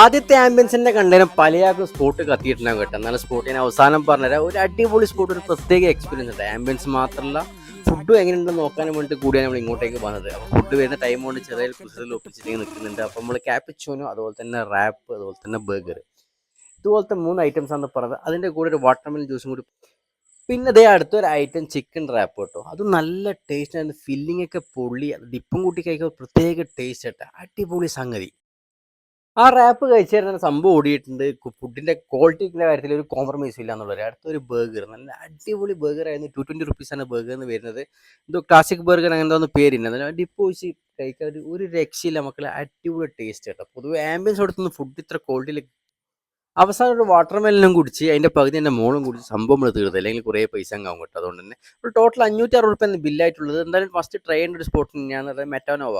ആദ്യത്തെ ആംബിയൻസിന്റെ കണ്ടതിന് പലയാൾക്കും സ്പോട്ട് കത്തിയിട്ടുണ്ടാകും കേട്ടോ. എന്നാലും സ്പോട്ട് ഞാൻ അവസാനം പറഞ്ഞുതരാം. ഒരു അടിപൊളി സ്പോട്ട് ഒരു പ്രത്യേക എക്സ്പീരിയൻസ് ഉണ്ട്. ആംബിയൻസ് മാത്രമല്ല ഫുഡും എങ്ങനെയുണ്ടെന്ന് നോക്കാൻ വേണ്ടി കൂടിയാണ് നമ്മൾ ഇങ്ങോട്ടേക്ക് വന്നത്. അപ്പോൾ ഫുഡ് വരുന്ന ടൈം കൊണ്ട് ചെറിയ കുസറിൽ ഒപ്പിച്ചിട്ട് നിൽക്കുന്നുണ്ട്. അപ്പോൾ നമ്മൾ ക്യാപ്പിച്ചോനോ അതുപോലെ തന്നെ റാപ്പ് അതുപോലെ തന്നെ ബർഗർ ഇതുപോലത്തെ മൂന്ന് ഐറ്റംസ് ആണ് പറഞ്ഞത്. അതിന്റെ കൂടെ ഒരു വാട്ടർമെലൻ ജ്യൂസും കൂടി പിന്നെ അതേ അടുത്തൊരു ഐറ്റം ചിക്കൻ റാപ്പ് കേട്ടോ. അത് നല്ല ടേസ്റ്റ് ആണ്. ഫില്ലിംഗ് ഒക്കെ പൊള്ളി ഡിപ്പും കൂട്ടി കഴിക്കാൻ പ്രത്യേക ടേസ്റ്റ് ആയിട്ട് അടിപൊളി സംഗതി. ആ റാപ്പ് കഴിച്ചാൽ സംഭവം ഓടിയിട്ടുണ്ട്. ഫുഡിന്റെ ക്വാളിറ്റിന്റെ കാര്യത്തിൽ ഒരു കോംപ്രമൈസും ഇല്ല എന്നുള്ളത് അടുത്തൊരു ബർഗർ നല്ല അടിപൊളി ബർഗർ ആയിരുന്നു. ടു ട്വന്റി റുപ്പീസാണ് ബർഗർ എന്ന് വരുന്നത്. എന്തോ ക്ലാസിക് ബർഗർ അങ്ങനെ എന്തോ പേരില്ല എന്നാലും ഡിപ്പ് വെച്ച് കഴിക്കാൻ ഒരു- ഒരു രക്ഷയില്ല. മക്കളെ അടിപൊളി ടേസ്റ്റ് കേട്ടോ പൊതുവെ ആംബിയൻസ് കൊടുത്തുനിന്ന് ഫുഡ് ഇത്ര ക്വാളിറ്റിയിൽ അവസാനം ഒരു വാട്ടർ മെലനും കുടിച്ച് അതിന്റെ പകുതി എന്റെ മോളും കുടിച്ച് സംഭവം നമ്മൾ തീർത്ത്. അല്ലെങ്കിൽ കുറേ പൈസ അങ്ങാവും കേട്ടോ. അതുകൊണ്ട് തന്നെ ഒരു ടോട്ടൽ അഞ്ഞൂറ്റി അറുപത് റുപ്യ ബില്ലായിട്ടുള്ളത് എന്തായാലും ഫസ്റ്റ് ട്രൈ ചെയ്യേണ്ട ഒരു സ്പോട്ട് തന്നെയാണെന്ന് പറയുന്നത് മെറ്റാനോവ